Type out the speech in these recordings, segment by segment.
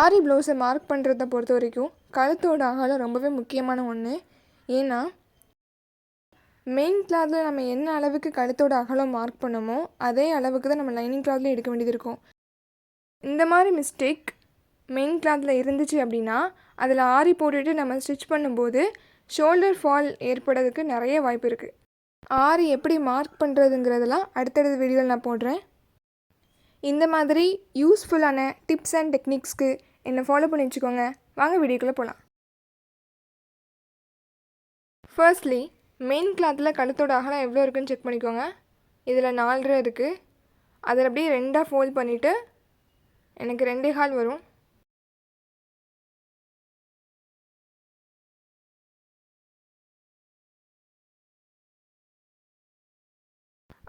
ஆரி ப்ளவுஸை மார்க் பண்ணுறத பொறுத்த வரைக்கும் கழுத்தோட அகலம் ரொம்பவே முக்கியமான ஒன்று ஏன்னா மெயின் கிளாத்தில் நம்ம என்ன அளவுக்கு கழுத்தோட அகலம் மார்க் பண்ணமோ அதே அளவுக்கு தான் நம்ம லைனிங் கிளாத்லேயும் எடுக்க வேண்டியது இருக்கும். இந்த மாதிரி மிஸ்டேக் மெயின் கிளாத்தில் இருந்துச்சு அப்படின்னா அதில் ஆரி போட்டுட்டு நம்ம ஸ்டிச் பண்ணும்போது ஷோல்டர் ஃபால் ஏற்படுறதுக்கு நிறைய வாய்ப்பு இருக்குது ஆரி எப்படி மார்க் பண்ணுறதுங்கிறதெல்லாம் அடுத்தடுத்த வீடியோவில் நான் போடுறேன். இந்த மாதிரி யூஸ்ஃபுல்லான டிப்ஸ் அண்ட் டெக்னிக்ஸ்க்கு என்னை ஃபாலோ பண்ணி வச்சுக்கோங்க. வாங்க வீடியோக்குள்ளே போகலாம் ஃபர்ஸ்ட்லி மெயின் கிளாத்தில் கழுத்தோட அகலம் எவ்வளோ இருக்குன்னு செக் பண்ணிக்கோங்க. இதில் நாலரை இருக்குது அதில் அப்படியே ரெண்டாக ஃபோல்ட் பண்ணிவிட்டு எனக்கு ரெண்டே கால் வரும்.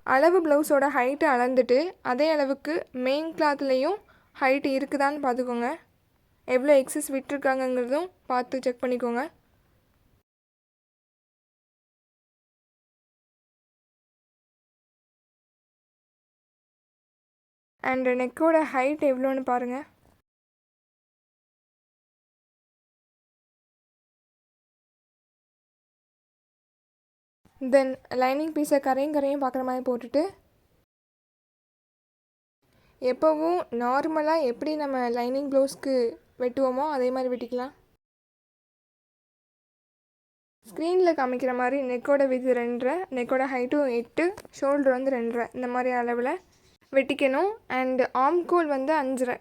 அளவு ப்ளவுஸோட ஹைட்டு அளந்துட்டு அதே அளவுக்கு மெயின் கிளாத்லேயும் ஹைட் இருக்குதான்னு பார்த்துக்கோங்க. எவ்வளோ எக்ஸஸ் விட்டுருக்காங்கங்கிறதும் பார்த்து செக் பண்ணிக்கோங்க. அண்ட் நெக்கோட ஹைட் எவ்வளோன்னு பாருங்கள் தென் லைனிங் பீஸை கரையும் கரையும் பார்க்குற மாதிரி போட்டுட்டு எப்போவும் நார்மலாக எப்படி நம்ம லைனிங் ப்ளவுஸ்க்கு வெட்டுவோமோ அதே மாதிரி வெட்டிக்கலாம். ஸ்க்ரீனில் காமிக்கிற மாதிரி நெக்கோட விது ரெண்டரை நெக்கோட ஹைட்டும் எட்டு ஷோல்டர் வந்து ரெண்டரை. இந்த மாதிரி அளவில் வெட்டிக்கணும். அண்ட் ஆம்கோல் வந்து அஞ்சரை.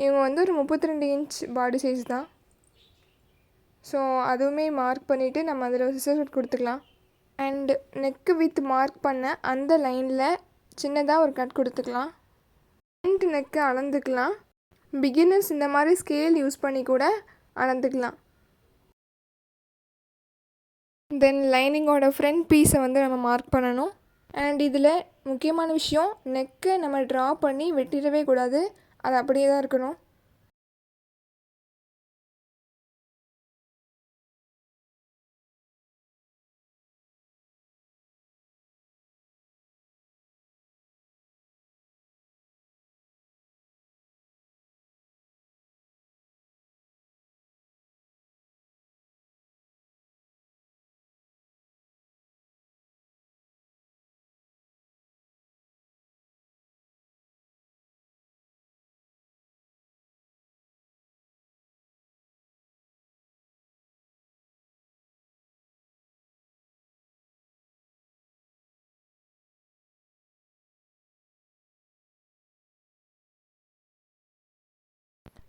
இவங்க வந்து ஒரு முப்பத்தி ரெண்டு இன்ச் பாடி சைஸ் தான். ஸோ அதுவுமே மார்க் பண்ணிவிட்டு நம்ம அதில் சிசர் கட் கொடுத்துக்கலாம். அண்டு நெக்கு வித் மார்க் பண்ண அந்த லைனில் சின்னதாக ஒரு கட் கொடுத்துக்கலாம். Front neck அளந்துக்கலாம். பிகினர்ஸ் இந்த மாதிரி ஸ்கேல் யூஸ் பண்ணி கூட அளந்துக்கலாம். தென் லைனிங்கோட ஃப்ரண்ட் பீஸை வந்து நம்ம மார்க் பண்ணணும். அண்ட் இதில் முக்கியமான விஷயம் நெக்கை நம்ம ட்ரா பண்ணி வெட்டிடவே கூடாது. அது அப்படியே தான் இருக்கணும்.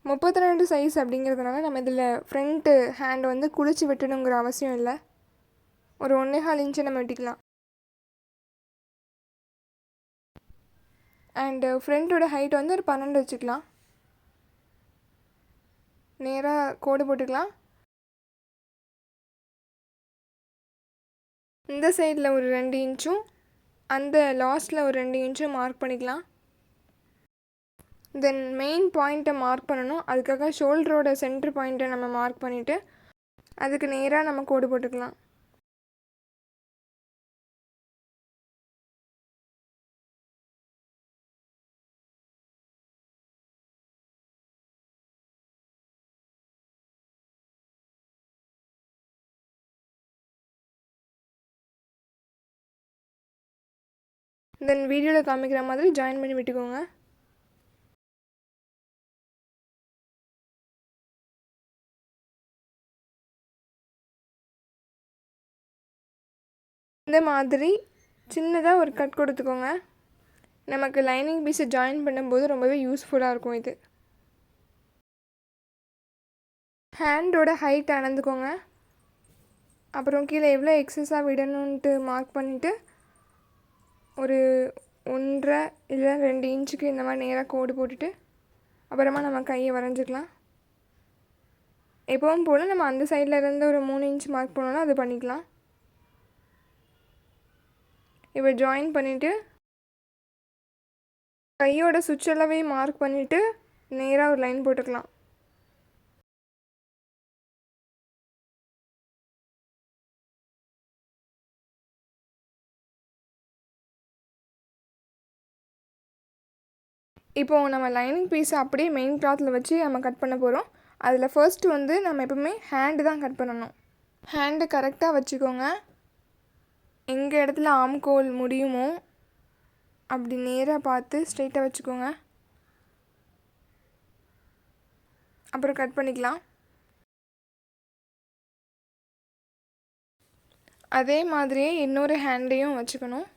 முப்பத்தி ரெண்டு சைஸ் அப்படிங்கிறதுனால நம்ம இதில் ஃப்ரண்ட்டு ஹேண்ட் வந்து குளிச்சு வெட்டணுங்கிற அவசியம் இல்லை. ஒரு ஒன்றே கால் இன்ச்சை நம்ம வெட்டிக்கலாம். அண்டு ஃப்ரண்ட்டோட ஹைட் வந்து ஒரு பன்னெண்டு வச்சுக்கலாம். நேராக கோடு போட்டுக்கலாம். இந்த சைடில் ஒரு ரெண்டு இன்ச்சும் அந்த லாஸ்ட்டில் ஒரு ரெண்டு இன்ச்சும் மார்க் பண்ணிக்கலாம். தென் மெயின் பாயிண்ட்டை மார்க் பண்ணணும். அதுக்காக ஷோல்டரோட சென்ட்ரு பாயிண்ட்டை நம்ம மார்க் பண்ணிவிட்டு அதுக்கு நேராக நம்ம கோடு போட்டுக்கலாம். தென் வீடியோவில் காமிக்கிற மாதிரி ஜாயின் பண்ணி விட்டுக்கோங்க. இந்த மாதிரி சின்னதாக ஒரு கட் கொடுத்துக்கோங்க. நமக்கு லைனிங் பீஸை ஜாயின் பண்ணும்போது ரொம்பவே யூஸ்ஃபுல்லாக இருக்கும் இது. ஹேண்டோட ஹைட் அளந்துக்கோங்க. அப்புறம் கீழே எவ்வளோ எக்ஸஸாக விடணுன்ட்டு மார்க் பண்ணிவிட்டு ஒரு ஒன்றரை இல்லை ரெண்டு இன்ச்சுக்கு இந்த மாதிரி நேராக கோடு போட்டுட்டு அப்புறமா நம்ம கையை வரைஞ்சிக்கலாம். எப்பவும் போல் நம்ம அந்த சைடில் இருந்து ஒரு மூணு இன்ச் மார்க் பண்ணோன்னா அது பண்ணிக்கலாம். இப்போ ஜாயின் பண்ணிவிட்டு கையோட சுவிட்ச் அளவை மார்க் பண்ணிவிட்டு நேராக ஒரு லைன் போட்டுக்கலாம். இப்போது நம்ம லைனிங் பீஸை அப்படியே மெயின் கிளாத்தில் வச்சு நம்ம கட் பண்ண போகிறோம் அதில் ஃபர்ஸ்ட் வந்து நம்ம எப்பவுமே ஹேண்டு தான் கட் பண்ணணும். ஹேண்டு கரெக்டாக வச்சுக்கோங்க. எங்கள் இடத்துல ஆம்கோல் முடியுமோ அப்படி நேராக பார்த்து ஸ்ட்ரெயிட்டாக வச்சுக்கோங்க. அப்புறம் கட் பண்ணிக்கலாம். அதே மாதிரியே இன்னொரு ஹேண்டையும் வச்சுக்கணும்.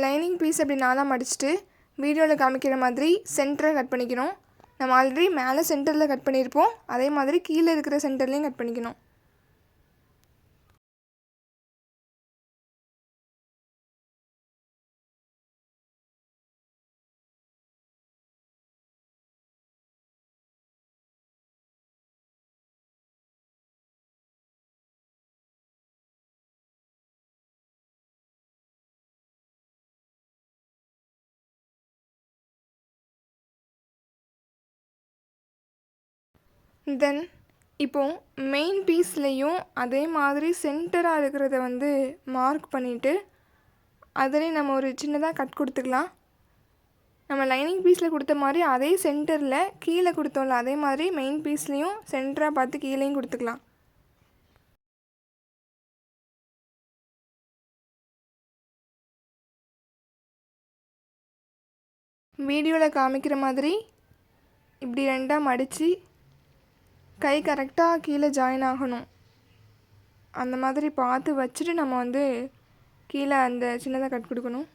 லைனிங் பீஸ் அப்படி நாளாக மடிச்சுட்டு வீடியோவில் காமிக்கிற மாதிரி சென்டரை கட் பண்ணிக்கணும். நம்ம ஆல்ரெடி மேலே சென்டரில் கட் பண்ணியிருப்போம். அதே மாதிரி கீழே இருக்கிற சென்டர்லேயும் கட் பண்ணிக்கணும். தென் இப்போது மெயின் பீஸ்லேயும் அதே மாதிரி சென்டராக இருக்கிறத வந்து மார்க் பண்ணிவிட்டு அதுலேயும் நம்ம ஒரு சின்னதாக கட் கொடுத்துக்கலாம். நம்ம லைனிங் பீஸில் கொடுத்த மாதிரி அதே சென்டரில் கீழே கொடுத்தோம்ல அதே மாதிரி மெயின் பீஸ்லேயும் சென்டராக பார்த்து கீழேயும் கொடுத்துக்கலாம். வீடியோவில் காமிக்கிற மாதிரி இப்படி ரெண்டாக மடித்து கை கரெக்டாக கீழே ஜாயின் ஆகணும். அந்த மாதிரி பார்த்து வச்சுட்டு நம்ம வந்து கீழே அந்த சின்னதாக கட் கொடுக்கணும்.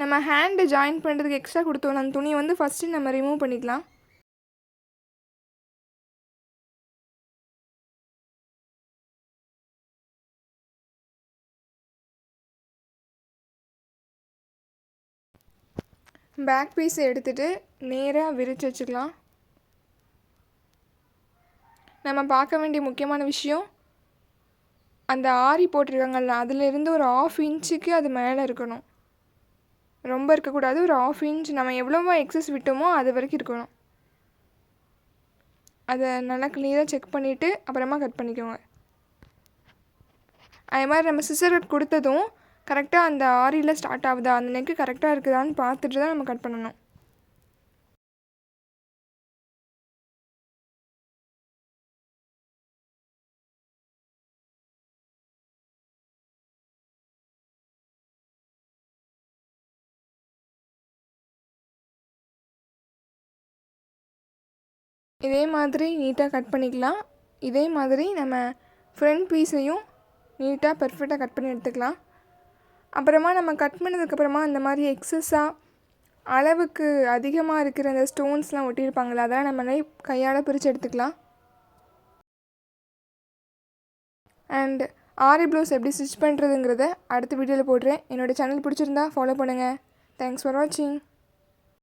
நம்ம ஹேண்டு ஜாயின் பண்ணுறதுக்கு எக்ஸ்ட்ரா கொடுத்தோம். அந்த துணியை வந்து ஃபஸ்ட்டு நம்ம ரிமூவ் பண்ணிக்கலாம். பேக் பீஸை எடுத்துகிட்டு நேராக விரித்து வச்சுக்கலாம். நம்ம பார்க்க வேண்டிய முக்கியமான விஷயம் அந்த ஆரி போட்டிருக்காங்கல்ல அதிலிருந்து ஒரு ஆஃப் இன்ச்சுக்கு அது மேலே இருக்கணும். ரொம்ப இருக்கக்கூடாது ஒரு ஆஃப் இன்ச் நம்ம எவ்வளோவா எக்ஸஸ் விட்டோமோ அது வரைக்கும் இருக்கணும். அதை நல்லா க்ளியராக செக் பண்ணிவிட்டு அப்புறமா கட் பண்ணிக்கோங்க. அதே மாதிரி நம்ம சிசர் கட் கொடுத்ததும் கரெக்டாக அந்த ஆரியில் ஸ்டார்ட் ஆகுதா? அந்த நெக்கு கரெக்டாக இருக்குதான்னு பார்த்துட்டு தான் நம்ம கட் பண்ணணும். இதே மாதிரி நீட்டாக கட் பண்ணிக்கலாம். இதே மாதிரி நம்ம ஃப்ரண்ட் பீஸையும் நீட்டாக பர்ஃபெக்டாக கட் பண்ணி எடுத்துக்கலாம். அப்புறமா நம்ம கட் பண்ணதுக்கப்புறமா அந்த மாதிரி எக்ஸஸாக அளவுக்கு அதிகமாக இருக்கிற அந்த ஸ்டோன்ஸ்லாம் ஒட்டியிருப்பாங்களே அதெல்லாம் நம்ம கையால் பிரித்து எடுத்துக்கலாம். அண்ட் ஆரி ப்ளவுஸ் எப்படி ஸ்டிச் பண்ணுறதுங்கிறத அடுத்த வீடியோவில் போடுறேன். என்னோடய சேனல் பிடிச்சிருந்தா ஃபாலோ பண்ணுங்கள் தேங்க்ஸ் ஃபார் வாட்சிங்